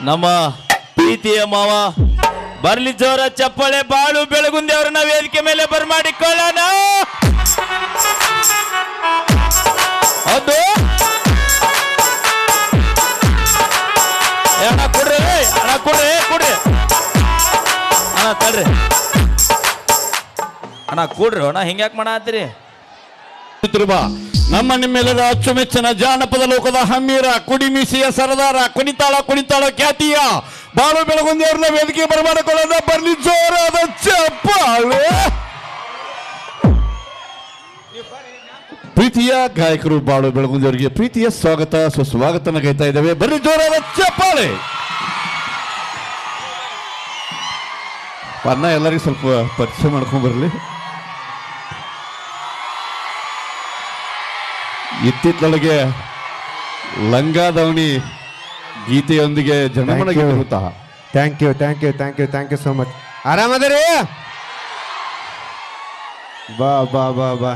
ನಮ್ಮ ಪ್ರೀತಿಯ ಮಾವ, ಬರ್ಲಿ ಜೋರ ಚಪ್ಪಳೆ ಬಾಳು ಬೆಳಗುಂದಿ ಅವರನ್ನ ವೇದಿಕೆ ಮೇಲೆ ಬರ್ಮಾಡಿಕೊಳ್ಳೋಣ ಹೌದು. ಅಣ್ಣ ಕೊಡ್ರಿ ಅಣ್ಣ ಕೊಡ್ರಿ ಕೊಡ್ರಿ. ಅಣ್ಣ, ತಡ್ರಿ. ಅಣ್ಣ, ಕೊಡ್ರಿ, ಅಣ್ಣ, ಹಿಂಗ್ಯಾಕ್ ಮಾಡತ್ತೀರಿ? ತಿರುವ ನಮ್ಮ ನಿಮ್ಮೆಲ್ಲರ ಅಚ್ಚುಮೆಚ್ಚಿನ ಜಾನಪದ ಲೋಕದ ಹಮ್ಮೀರ ಕುಡಿಮಿಸಿಯ ಸರದಾರ, ಕುಣಿತಾಳ ಕುಣಿತಾಳ ಖ್ಯಾತಿಯ ಬಾಳು ಬೆಳಗುಂದಿ ಅವ್ರನ್ನ ವೇದಿಕೆ ಬರಮಾಡಿಕೊಳ್ಳೋಣ ಬರ್ಲಿ ಜೋರಾದ ಚಪ್ಪಾಳೆ. ಪ್ರೀತಿಯ ಗಾಯಕರು ಬಾಳು ಬೆಳಗುಂದಿ ಅವರಿಗೆ ಪ್ರೀತಿಯ ಸ್ವಾಗತ ಸುಸ್ವಾಗತನ ಕೈತಾ ಇದ್ದಾವೆ. ಬರ್ಲಿ ಜೋರಾದ ಚಪ್ಪಾಳೆ. ಅನ್ನ ಎಲ್ಲರಿಗೂ ಸ್ವಲ್ಪ ಪರಿಚಯ ಮಾಡ್ಕೊಂಡ್ ಬರ್ಲಿ. ಇತ್ತಿತ್ತೊಳಗೆ ಲಂಗಾದವಣಿ ಗೀತೆಯೊಂದಿಗೆ ಜನಮನ Thank you. ಬರುತ್ತಾ thank you thank you thank you thank you so much ಆರಾಮದರಿ? ಬಾ ಬಾ ಬಾ ಬಾ.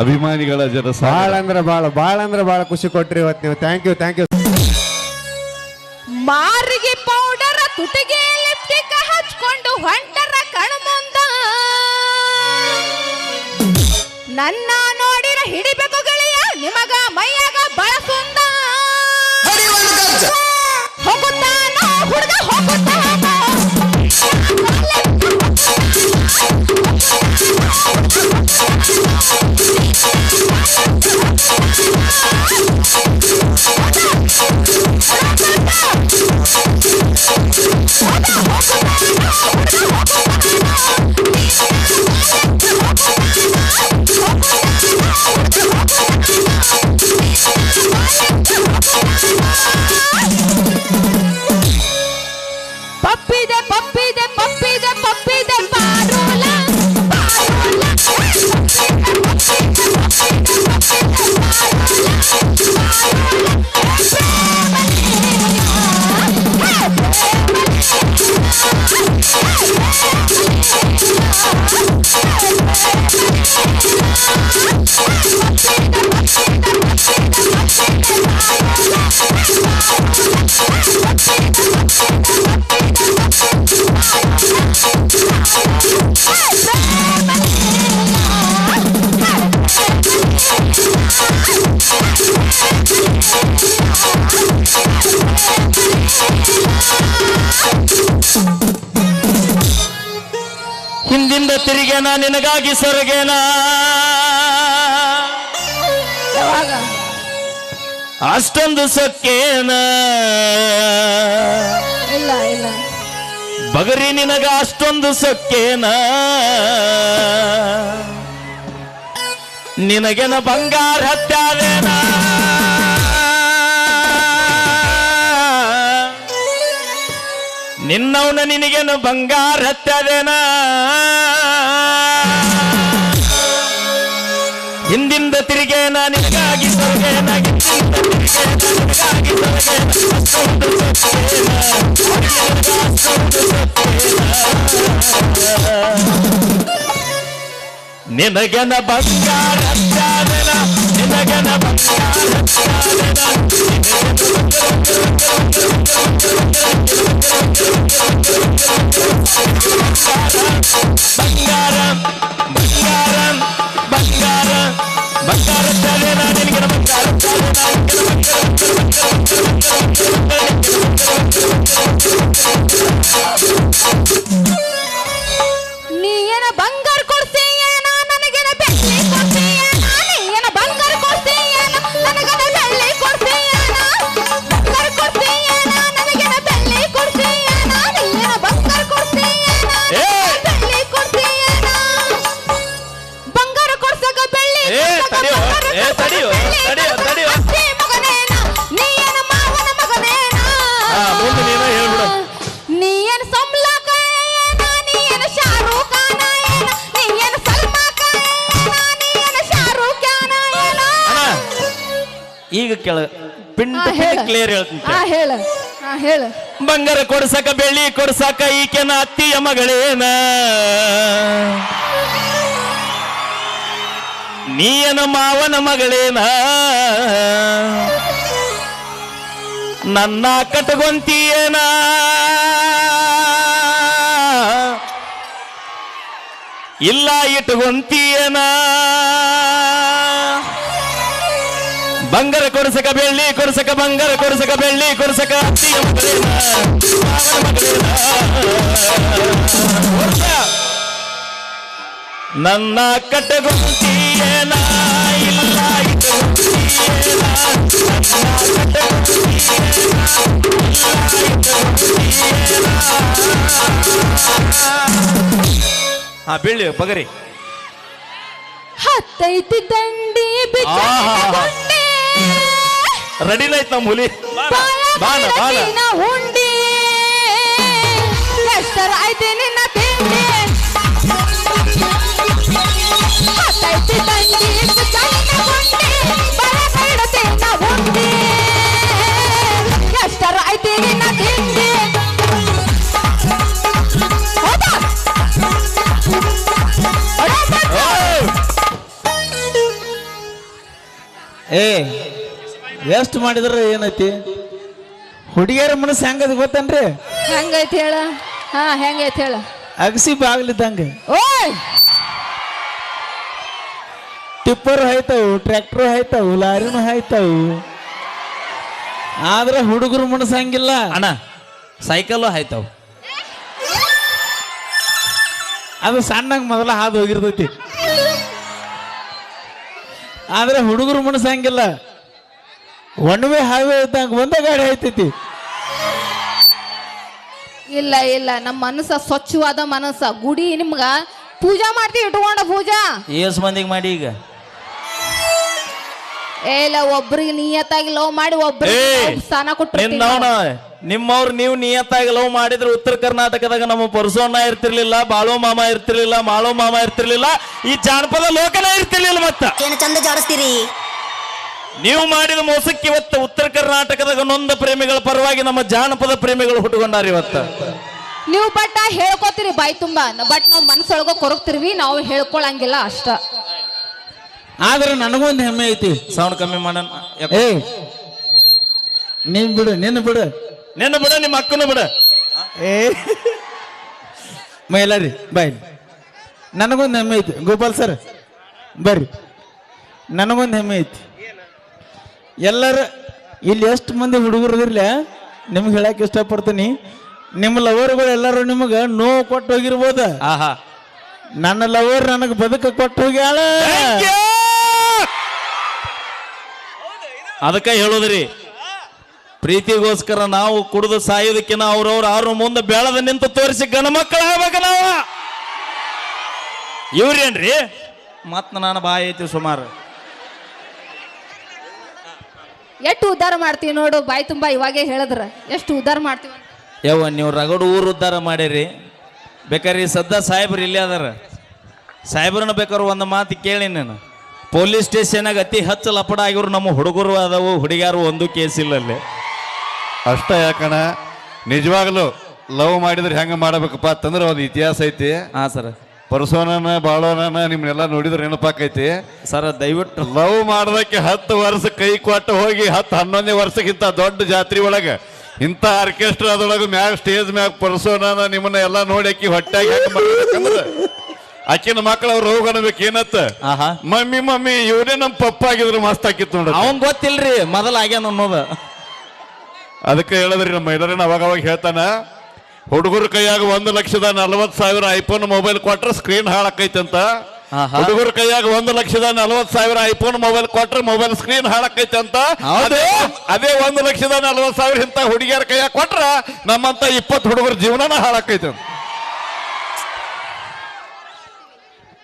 ಅಭಿಮಾನಿಗಳ ಜನ ಭಾಳ ಅಂದ್ರೆ ಭಾಳ ಬಾಳ ಅಂದ್ರೆ ಭಾಳ ಖುಷಿ ಕೊಟ್ರಿ ಇವತ್ತು ನೀವು. ಥ್ಯಾಂಕ್ ಯು ಥ್ಯಾಂಕ್ ಯು ಮಾರಿಗೆ ಪೌಡರ್ ತುಟಿಗೆ ನನ್ನ ನೋಡಿರ ಹಿಡಿಬೇಕು ಗೆಳೆಯ ನಿಮಗ ಮೈಯಾಗ ಬಳಸುಂದ ಹೋಗುತ್ತಾನ ಹುಡುಗ ಹೋಗುತ್ತಾನ. ತಿರುಗೇನ ನಿನಗಾಗಿ ಸೊರಗೇನ? ಅಷ್ಟೊಂದು ಸೊಕ್ಕೇನ? ಇಲ್ಲ ಇಲ್ಲ. ಬಗರಿ ನಿನಗ ಅಷ್ಟೊಂದು ಸೊಕ್ಕೇನ? ನಿನಗೆನ ಬಂಗಾರ ಹತ್ಯಾದೇನ ನಿನ್ನವನ ನಿನಗೇನು ಬಂಗಾರ ಹತ್ಯಾದೇನ ಹಿಂದಿಂದ ತಿರುಗೇನ ನಿನಗಾಗಿ ಸೊರಗೇನ ಹಿಂದಿಂದ ತಿರುಗೇನ ನಿನಗಾಗಿ ಸೊರಗೇನ ಅಷ್ಟೊಂದು ನಿನಗನ ಬಂಗಾರ ಹತ್ತಾದೆನ, ನಿನಗನ ಬಂಗಾರ ಹತ್ತಾದೆನ. ಬಂಗಾರ ಬಂಗಾರ ಬಂಗಾರ ಬಂಗಾರ ಹತ್ತಾದೆನ, ನಿನಗನ ಬಂಗಾರ ಹತ್ತಾದೆನ, ನೀ ಕೆಳ. ಪಿಂಡ ಕ್ಲಿಯರ್ ಹೇಳ್ತೀನಿ ಹೇಳ. ಹೇಳ. ಬಂಗಾರ ಕೊಡ್ಸಕ ಬೆಳ್ಳಿ ಕೊಡ್ಸಕ ಈಕೆನ ಅತ್ತಿಯ ಮಗಳೇನ? ನೀಯನ ಮಾವನ ಮಗಳೇನ? ನನ್ನ ಕಟ್ಕೊಂತೀಯೇನ ಇಲ್ಲ ಇಟ್ಟುಗೊಂತಿಯೇನ ಬಂಗಾರ ಕೊಡಿಸಕ ಬೆಳ್ಳಿ ಕೊಡಿಸಕ ಬಂಗಾರ ಕೊಡಿಸಕ ಬೆಳ್ಳಿ ಕೊಡಿಸಕ ಅತ್ತಿಯ ನನ್ನ ಕಟ್ಟಗೊಂತಿಯೇನ ಇಲ್ಲ. ಹಾ ಬೀಳಿ ಪಗರಿ ಹತ್ತೈತಿ ದಂಡಿ ಆಹಾಹಾ. ಬಿಚ್ಚಿ ರೆಡಿನ ಐತ್ ನಮ್ಮ ಹುಲಿ ಬಾನ ಬಾನ ಹುಂಡಿ ಎಷ್ಟರ ಐತಿ ನಿನ್ನ ತಿಂಡಿ ಹತ್ತೈತಿ ದಂಡಿ ಬಿಚ್ಚಿ ಹುಂಡಿ ಬರ ಬಿಡುತ್ತೇನ ಹುಂಡಿ ಎಷ್ಟರ ಐತಿ ನಿನ್ನ ತಿಂಡಿ ಹೌದಾ? ಓಯ್! ಎಷ್ಟು ಮಾಡಿದ್ರ ಏನೈತಿ? ಹುಡುಗಿಯರ ಮನಸ್ಸು ಹೆಂಗದ ಗೊತ್ತೇನ್ರಿ? ಹೆಂಗೈತಿ ಹೇಳ? ಹಾ ಹೆಂಗೈತಿ ಹೇಳ. ಅಗಸಿ ಬಾಗ್ಲಿದ್ದಂಗ. ಓಯ್! ಟಿಪ್ಪರ್ ಹಾಯ್ತಾವು ಟ್ರ್ಯಾಕ್ಟರ್ ಹಾಯ್ತಾವು ಲಾರಿನೂ ಹಾಯ್ತಾವು. ಆದ್ರೆ ಹುಡುಗರು ಮನಸ್ಸು ಹಂಗಿಲ್ಲ. ಅಣ್ಣ ಸೈಕಲ್ ಆಯ್ತಾವ್ ಅದು ಸಣ್ಣಂಗೆ ಮೊದಲ ಹಾದು ಹೋಗಿರ್ತೈತಿ. ಆದ್ರೆ ಹುಡುಗರು ಮನಸ್ಸು ಹಂಗಿಲ್ಲ. ಒನ್ ವೇ ಹೈವೇ ಇದ್ದಂಗೆ ಒಂದೇ ಗಾಡಿ ಹಾಯ್ತೈತಿ ಇಲ್ಲ ಇಲ್ಲ. ನಮ್ಮ ಮನಸ್ಸ ಸ್ವಚ್ಛವಾದ ಮನಸ್ಸ. ಗುಡಿ ನಿಮ್ಗ ಪೂಜಾ ಮಾಡ್ತೀವಿ ಇಟ್ಕೊಂಡ ಪೂಜಾ? ಏಸ್ ಮಂದಿಗೆ ಮಾಡಿ ಈಗ. ಏ ಇಲ್ಲ ಒಬ್ರಿಗೆ ನಿಯತ್ತಾಗಿ ಲವ್ ಮಾಡಿ ಒಬ್ರಿಗೆ ಸ್ಥಾನ ನಿನ್ನವನ ಕೊಟ್ಟು ನಿಮ್ಮವ್ರು ನೀವು ನಿಯತ್ತಾಗಿ ಲವ್ ಮಾಡಿದ್ರೆ ಉತ್ತರ ಕರ್ನಾಟಕದಾಗ ನಮ್ಮ ಪರಸೋಣ ಇರ್ತಿರ್ಲಿಲ್ಲ ಬಾಳೋ ಮಾಮ ಇರ್ತಿರ್ಲಿಲ್ಲ ಮಾಳೋ ಮಾಮ ಇರ್ತಿರ್ಲಿಲ್ಲ ಈ ಜಾನಪದ ಲೋಕನೇ ಇರ್ತಿರ್ಲಿಲ್ಲ ಮತ್ತೆ. ಏನು ಚಂದ ಜಾಡಿಸ್ತೀರಿ? ನೀವು ಮಾಡಿದ ಮೋಸಕ್ಕೆ ಇವತ್ತು ಉತ್ತರ ಕರ್ನಾಟಕದಾಗ ನೊಂದ ಪ್ರೇಮಿಗಳ ಪರವಾಗಿ ನಮ್ಮ ಜಾನಪದ ಪ್ರೇಮಿಗಳು ಹುಟ್ಟುಕೊಂಡಾರ ಇವತ್ತ. ನೀವು ಬಟ್ ಹೇಳ್ಕೊತೀರಿ ಬಾಯಿ ತುಂಬಾ. ಬಟ್ ನಾವು ಮನಸ್ಸೊಳಗ ಕೊರಗ್ತಿರ್ವಿ ನಾವು ಹೇಳ್ಕೊಳಂಗಿಲ್ಲ ಅಷ್ಟ. ಆದ್ರೆ ನನಗೊಂದು ಹೆಮ್ಮೆ ಐತಿ. ಸೌಂಡ್ ಕಮ್ಮಿ ಮಾಡೋಣ. ಏ ನೀನ್ ಬಿಡು ನಿನ್ನ ಬಿಡು. ನಿನ್ನ ಬಿಡ ನಿಮ್ಮ ಅಕ್ಕನು ಬಿಡ. ಏ ಮೈಲಾರಿ ಬಾಯ್. ನನಗೊಂದು ಹೆಮ್ಮೆ ಐತಿ. ಗೋಪಾಲ್ ಸರ್ ಬರ್ರಿ. ನನಗೊಂದು ಹೆಮ್ಮೆ ಐತಿ. ಎಲ್ಲರ ಇಲ್ಲಿ ಎಷ್ಟು ಮಂದಿ ಹುಡುಗರು ಇರ್ಲಿ ನಿಮ್ಗೆ ಹೇಳಕ್ಕೆ ಇಷ್ಟಪಡ್ತೀನಿ. ನಿಮ್ಮ ಲವರ್ಗಳು ಎಲ್ಲರೂ ನಿಮಗೆ ನೋವು ಕೊಟ್ಟು ಹೋಗಿರ್ಬೋದ? ಆಹಾ. ನನ್ನ ಲವರ್ ನನಗೆ ಬದುಕ ಕೊಟ್ಟು ಹೋಗ್ಯಾಳ. ಅದಕ್ಕೆ ಹೇಳೋದ್ರಿ ಪ್ರೀತಿಗೋಸ್ಕರ ನಾವು ಕುಡಿದು ಸಾಯೋದಕ್ಕಿಂತ ಅವ್ರವ್ರ ಅವ್ರ ಮುಂದೆ ಬೆಳೆದ ನಿಂತು ತೋರಿಸಿ ಗಣ ಮಕ್ಕಳು ಆಗ್ಬೇಕ ನಾವು. ಇವ್ರೇನ್ರಿ? ಮತ್ ನಾನು ಬಾಯಿ ಐತಿ ಸುಮಾರು. ಎಷ್ಟು ಉದ್ಧಾರ ಮಾಡ್ತೀವಿ ನೋಡು ಬಾಯಿ ತುಂಬ ಇವಾಗೇ ಹೇಳಿದ್ರ. ಎಷ್ಟು ಉದ್ಧಾರ ಮಾಡ್ತೀವಿ ಅಂತ. ಯವ್ವ ನೀವು ರಗಡು ಊರು ಉದ್ಧಾರ ಮಾಡಿರಿ. ಬೇಕಾರೆ ಸದ್ದ ಸಾಹೇಬ್ರು ಇಲ್ಲೇ ಅದಾರ. ಸಾಹೇಬ್ರನ್ನ ಬೇಕಾದ್ರೆ ಒಂದು ಮಾತು ಕೇಳಿ ನಾನು. ಪೊಲೀಸ್ ಸ್ಟೇಷನಾಗ ಅತಿ ಹೆಚ್ಚು ಲಪಡ ಆಗಿರು ನಮ್ಮ ಹುಡುಗರು ಅದಾವು ಹುಡುಗ್ಯಾರು ಒಂದು ಕೇಸ್ ಇಲ್ಲ ಅಲ್ಲಿ. ಅಷ್ಟ ಯಾಕಣ ನಿಜವಾಗ್ಲು ಲವ್ ಮಾಡಿದ್ರೆ ಹೆಂಗ ಮಾಡಬೇಕಪ್ಪ ಅಂತಂದ್ರೆ ಒಂದು ಇತಿಹಾಸ ಐತಿ. ಹಾಂ ಸರ್. ಪರಸೋನನ ಬಾಳೋನನ ನಿಮ್ನೆಲ್ಲ ನೋಡಿದ್ರೆ ನೆನಪಾಕೈತಿ ಸರ್ ದಯವಿಟ್ಟು ಲವ್ ಮಾಡೋದಕ್ಕೆ ಹತ್ತು ವರ್ಷ ಕೈ ಕೊಟ್ಟು ಹೋಗಿ ಹತ್ತು ಹನ್ನೊಂದನೇ ವರ್ಷಕ್ಕಿಂತ ದೊಡ್ಡ ಜಾತ್ರೆ ಒಳಗೆ ಇಂಥ ಆರ್ಕೆಸ್ಟ್ರಾದೊಳಗೆ ಮ್ಯಾಗ ಸ್ಟೇಜ್ ಮ್ಯಾಗ ಪರ್ಸೋನನ ನಿಮ್ಮನ್ನ ಎಲ್ಲ ನೋಡಿ ಆಕಿ ಹೊಟ್ಟೆಗೆ ಆಕಿನ ಮಕ್ಕಳು ಅವ್ರು ಹೋಗಬೇಕು ಏನತ್ತ? ಆಹಾ. ಮಮ್ಮಿ ಮಮ್ಮಿ ಇವನೇ ನಮ್ಮ ಪಪ್ಪ ಆಗಿದ್ರು ಮಸ್ತ್ ಆಕಿತ್ತು ನೋಡ್ರಿ ಅವನ್ ಗೊತ್ತಿಲ್ರಿ ಮೊದಲ ಆಗ್ಯಾನ ಅನ್ನೋದು. ಅದಕ್ಕೆ ಹೇಳದ್ರಿ ನಮ್ಮ ಮೈದಾರನ ಅವಾಗ ಅವಾಗ ಹೇಳ್ತಾನ ಹುಡುಗರ ಕೈಯಾಗ ಒಂದು ಲಕ್ಷದ ನಲವತ್ತು ಸಾವಿರ ಐಫೋನ್ ಮೊಬೈಲ್ ಕೊಟ್ರೆ ಸ್ಕ್ರೀನ್ ಹಾಳಾಕೈತಂತ? ಅಂತ ಹುಡುಗರ ಕೈಯಾಗ ಒಂದು ಲಕ್ಷದ ನಲವತ್ತು ಸಾವಿರ ಐಫೋನ್ ಮೊಬೈಲ್ ಕೊಟ್ರೆ ಮೊಬೈಲ್ ಸ್ಕ್ರೀನ್ ಹಾಳಾಕೈತಂತ? ಅಂತ ಅದೇ ಅದೇ ಒಂದು ಲಕ್ಷದ ನಲವತ್ತು ಸಾವಿರ ಇಂತ ಹುಡುಗಿಯರ ಕೈಯಾಗ ಕೊಟ್ರ ನಮ್ಮಂತ ಇಪ್ಪತ್ತು ಹುಡುಗರ ಜೀವನನ ಹಾಳಾಕೈತೆ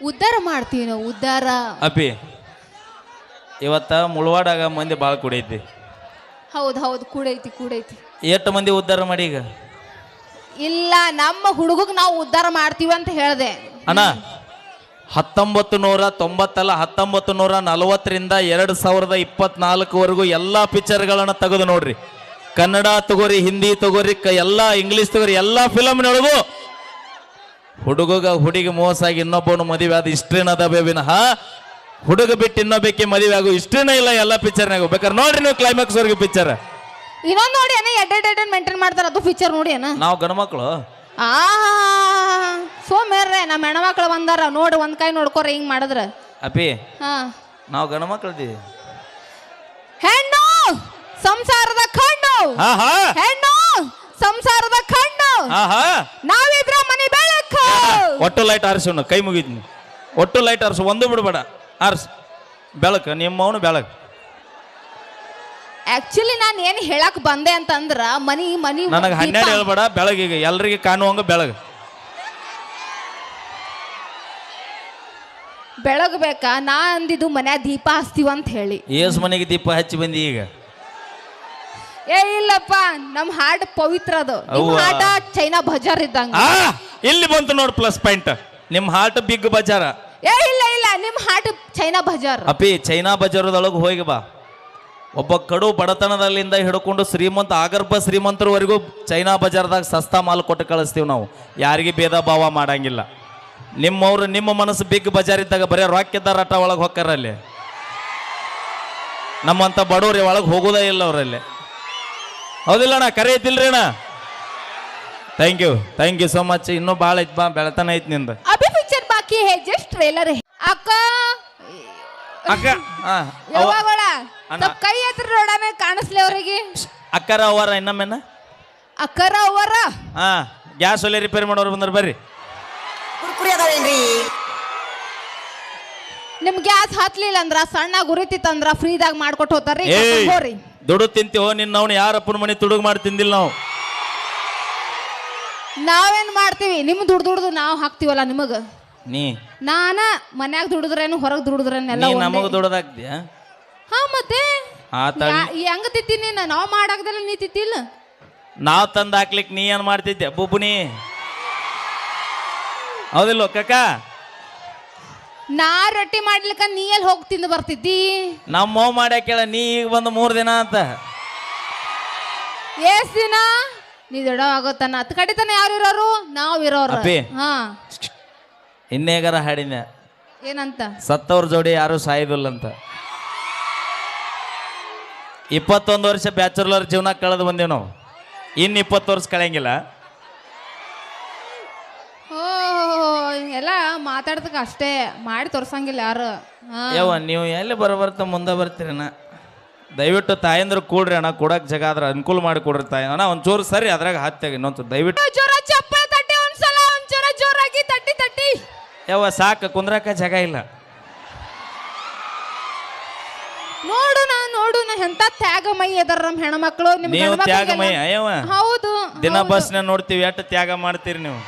ಉದ್ಧಾರ ಮಾಡ್ತೀವಿ ನಾವು ಉದ್ಧಾರ ಅಪ್ಪಿ ಇವತ್ತ ಮುಳವಾಡಾಗ ಮಂದಿ ಬಾಳ ಕುಡೈತಿ. ಹೌದು ಹೌದು ಕೂಡೈತಿ ಕೂಡೈತಿ. ಎಷ್ಟು ಮಂದಿ ಉದ್ಧಾರ ಮಾಡಿ ಈಗ? ಇಲ್ಲ, ನಮ್ಮ ಹುಡುಗಗ್ ನಾವು ಉದ್ಧಾರ ಮಾಡ್ತೀವಿ ಅಂತ ಹೇಳ್ದೆ. ಅಣ್ಣ ಹತ್ತೊಂಬತ್ತು ನೂರ ತೊಂಬತ್ತಲ್ಲ ಹತ್ತೊಂಬತ್ತು ನೂರ ನಲವತ್ತರಿಂದ ಎರಡು ಸಾವಿರದ ಇಪ್ಪತ್ನಾಲ್ಕುವರೆಗೂ ಎಲ್ಲ ಪಿಕ್ಚರ್ಗಳನ್ನು ತೆಗೆದು ನೋಡ್ರಿ. ಕನ್ನಡ ತಗೋರಿ, ಹಿಂದಿ ತಗೋರಿ, ಕ ಎಲ್ಲ ಇಂಗ್ಲೀಷ್ ತಗೋರಿ, ಎಲ್ಲ ಫಿಲಮ್ ನೋಡುದು ಹುಡುಗಗ ಹುಡುಗಿ ಮೋಸ ಆಗಿ ಇನ್ನೊಬ್ಬನು ಮದುವೆ ಆದ ಇಷ್ಟೇನದ ವಿನಃ ಹುಡುಗ ಬಿಟ್ಟು ಇನ್ನೊಬ್ಬಕ್ಕೆ ಮದುವೆ ಆಗು ಇಷ್ಟನೇ ಇಲ್ಲ ಎಲ್ಲ ಪಿಕ್ಚರ್ನಾಗ ಬೇಕಾದ್ರೆ ನೋಡ್ರಿ ನೀವು ಕ್ಲೈಮ್ಯಾಕ್ಸ್ ವರ್ಗು ಪಿಕ್ಚರ್. ಇನ್ನೊಂದ್ ನೋಡಿ ಏನ ಎಡ್ ಎಡ್ ಮೇಂಟೈನ್ ಮಾಡ್ತಾರ ಅದು ಫೀಚರ್ ನೋಡಿ ಏನ ನಾವು ಗಂಡ್ಮಕ್ಳು ಆ ಸೋಮೇರ್ರೆ ನಮ್ಮ ಹೆಣ್ಮಕ್ಳು ಬಂದಾರ ನೋಡಿ ಒಂದ್ ಕೈ ನೋಡ್ಕೊರ ಹಿಂಗ್ ಮಾಡಿದ್ರ. ಅಪ್ಪಿ ಹಾ. ನಾವು ಗಂಡ್ಮಕ್ಳದೀವಿ ಹೆಣ್ಣು ಸಂಸಾರದ ಕಣ್ಣು. ಹಾ ಹಾ. ಹೆಣ್ಣು ಸಂಸಾರದ ಕಣ್ಣು. ಹಾ ಹಾ. ಇದ್ರ ಮನೆ ಬೆಳಕು. ಒಟ್ಟು ಲೈಟ್ ಆರಿಸೋಣ ಕೈ ಮುಗಿದ್ನಿ. ಒಟ್ಟು ಲೈಟ್ ಆರಿಸು ಒಂದು ಬಿಡಬೇಡ. ಆರಿಸು. ಬೆಳಕು ನಿಮ್ಮವನು ಬೆಳಕು. ಆಕ್ಚುಲಿ ನಾನು ಏನು ಹೇಳಕ್ ಬಂದೆ ಅಂತಂದ್ರ ಮನಿ ಮನಿ ನನಗೆ. ಹನ್ನೆರಡು ಹೇಳ್ಬೇಡ ಬೆಳಗ್ಗೆ ಎಲ್ರಿಗೆ ಕಾಣುವಂಗ ಬೆಳಗ್ಗೆ ಬೆಳಗ್ಬೇಕಾ ನಾ ಅಂದಿದ್ದು ಮನೆ ದೀಪ ಹಚ್ತೀವ ಅಂತ ಹೇಳಿ. ಏಸ್ ಮನೆಗೆ ದೀಪ ಹಚ್ಚಿ ಬಂದಿ ಈಗ? ಏ ಇಲ್ಲಪ್ಪ ನಮ್ ಹಾಡ್ ಪವಿತ್ರ ಅದು. ನಿಮ್ ಅವ್ವ. ಹಾಡ ಚೈನಾ ಬಜಾರ್ ಇದ್ದಂಗ. ಆ ಇಲ್ಲಿ ಬಂತು ನೋಡ್ ಪ್ಲಸ್ ಪಾಯಿಂಟ್ ನಿಮ್ಮ ಹಾರ್ಟ್ ಬಿಗ್ ಬಜಾರ. ಏ ಇಲ್ಲ ಇಲ್ಲ ನಿಮ್ ಹಾಡ್ ಚೈನಾ ಬಜಾರ್. ಅಪ್ಪಿ ಚೈನಾ ಬಜಾರದೊಳಗೆ ಹೋಗಿ ಬಾ. ಒಬ್ಬ ಕಡು ಬಡತನದಲ್ಲಿಂದ ಹಿಡ್ಕೊಂಡು ಶ್ರೀಮಂತ ಆಗರ್ಭ ಶ್ರೀಮಂತರವರೆಗೂ ಚೈನಾ ಬಜಾರ್ದಾಗ ಸಸ್ತಾ ಮಾಲ್ ಕೊಟ್ಟು ಕಳಿಸ್ತೀವಿ ನಾವು. ಯಾರಿಗೆ ಭೇದ ಭಾವ ಮಾಡಂಗಿಲ್ಲ. ನಿಮ್ಮವ್ರು ನಿಮ್ಮ ಮನಸ್ಸು ಬಿಗ್ ಬಜಾರ್ ಇದ್ದಾಗ ಬರೀ ರೊಕ್ಕಿದ್ದ ರಟ ಒಳಗೆ ಹೋಗ್ತಾರ ನಮ್ಮಂಥ ಬಡವ್ರಿ ಒಳಗೆ ಹೋಗೋದೇ ಇಲ್ಲ ಅವರಲ್ಲಿ. ಹೌದಿಲ್ಲ ಅಣ್ಣ, ಕರೆ ಐತಿಲ್ರಿ ಅಣ್ಣ? Thank you thank you so much ಇನ್ನೂ ಭಾಳ ಐತ್ ಬಾ, ಬೆಳತನ ಐತ್ನಿಂದ. ಅಭಿ ಬಾಕಿ ಹೇ, ಜಸ್ಟ್ ಟ್ರೇಲರ್ ಅಕ್ಕ! ಅಕ್ಕ ಆ, ಅವ- ಯಾವಾಗಳ? ಅಣ್ಣ. ಸ್ವಲ್ಪ ಕೈ ಹತ್ರ ನೋಡಾಮೆ ಕಾಣಿಸ್ಲಿ ಅವ್ರಿಗೆ. ಅಕ್ಕರ ಅವರ ಇನ್ನೊಮ್ಮೆನ? ಅಕ್ಕರ ಅವರ ಹಾ ಗ್ಯಾಸ್ ಒಲೆ ರಿಪೇರಿ ಮಾಡೋರು ಬಂದ್ರೆ ಬರ್ರಿ. ಕುರ್ಕುರಿ ಅದಾವೇನ್ರಿ? ನಿಮ್ ಗ್ಯಾಸ್ ಹತ್ಲಿಲ್ಲ ಅಂದ್ರ ಸಣ್ಣ ಗುರಿತಿತ್ತಂದ್ರ ಫ್ರೀದಾಗ ಮಾಡ್ಕೊಟ್ ಹೋತಾರ್ರಿ ಏಯ್ ಹೋರಿ. ದುಡು ತಿಂತೀವೋ ನಿನ್ನ ಅವ್ನು ಯಾರಪ್ಪನ ಮನೆ ತುಡುಗ್ ಮಾಡಿ ತಿಂದಿಲ್ಲ ನಾವು? ನಾವೇನ್ ಮಾಡ್ತೀವಿ? ನಿಮ್ ದುಡ್ದು ದುಡ್ದು ನಾವ್ ಹಾಕ್ತಿವಲ್ಲ ನಿಮಗ? ನೀ. ನಾನ ಮನ್ಯಾಗ ದುಡಿದ್ರೇನು ಹೊರಗ್ ದುಡಿದ್ರೇನು ಎಲ್ಲ ನೀ. ನಮಗ ದುಡ್ದಾಕ್ತಿಯ ಹಾ ಮತ್ತೆ? ಆತ ಯಾ- ಹೆಂಗ ತಿತ್ತೀನಿ ನಾವ್ ಮಾಡಾಕ್ದಲ್ಲ ನೀ ತಿತ್ತಿಲ್ಲ? ನಾವ್ ತಂದ್ ಹಾಕ್ಲಿಕ್ ನೀ ಏನ್ ಮಾಡ್ತಿದ್ದೆ? ಬುಬ್ಬುನಿ ಹೌದಿಲ್ಲೋ ಕಕ್ಕ ನಾ ರೊಟ್ಟಿ ಮಾಡ್ಲಿಕ್ಕ ನೀ ಎಲ್ಲಿ ಹೋಗಿ ತಿಂದು ಬರ್ತಿದ್ದಿ? ನಮ್ಮ ಮೌ ಮಾಡ್ಯಾಕೇಳ ನೀ ಈಗ ಬಂದು ಮೂರ್ ದಿನ ಅಂತ. ಎಷ್ಟ್ ದಿನ? ನೀ ದೊಡ್ಡ ಆಗೋತನ. ಹತ್ ಕಡಿತನ ಯಾರು ಇರೋರು? ನಾವ್ ಇರೋರು. ಅಪ್ಪಿ. ಹಾ. ಇನ್ನೇಗಾರ ಹಾಡಿನ ಏನಂತ? ಸತ್ತವ್ರ ಜೋಡಿ ಯಾರು ಸಾಯಿದಿಲ್ಲ ಅಂತ ಇಪ್ಪತ್ತೊಂದು ವರ್ಷ ಬ್ಯಾಚುಲರ್ ಜೀವನ ಕಳೆದು ಬಂದೇವು ನಾವು. ಇನ್ನು ಇಪ್ಪತ್ತು ವರ್ಷ ಕಳೆಯಂಗಿಲ್ಲ. ಓ ಎಲ್ಲ ಮಾತಾಡ್ದಕ್ಕ ಅಷ್ಟೇ. ಮಾಡಿ ತೋರ್ಸಂಗಿಲ್ಲ ಯಾರು. ಹಾ. ಯವ್ವ ನೀವು ಎಲ್ಲಿ ಬರಬರ್ತ ಮುಂದೆ ಬರ್ತೀರಣ್ಣ ದಯವಿಟ್ಟು ತಾಯಂದ್ರ ಕೂಡ್ರಿ ಅಣ್ಣ ಕೊಡಕ್ ಜಾಗ ಆದ್ರೆ ಅನುಕೂಲ ಮಾಡಿ ಕೊಡ್ರಿ ತಾಯಿ. ಅಣ್ಣ ಒಂಚೂರು ಸರಿ ಅದ್ರಾಗ ಹಾಕ್ತಾಗ ಇನ್ನೊಂದು ದಯವಿಟ್ಟು ಜೋರ ಯವ್ವ ಸಾಕು ಕುಂದ್ರಾಕ ಜಾಗ ಇಲ್ಲ. ನೋಡು ನಾ ಎಂತ ತ್ಯಾಗ ಮೈ ನಮ್ಮ ನಮ್ ಹೆಣ್ಮಕ್ಳು ನಿಮ್ ನೀವು ತ್ಯಾಗಮಯ ಅಯ್ಯವ ಹೌದು ದಿನ ಹೌದು. ಬಸ್ನ ನೋಡ್ತೀವಿ ಎಷ್ಟು ತ್ಯಾಗ ಮಾಡ್ತೀರಿ ನೀವು?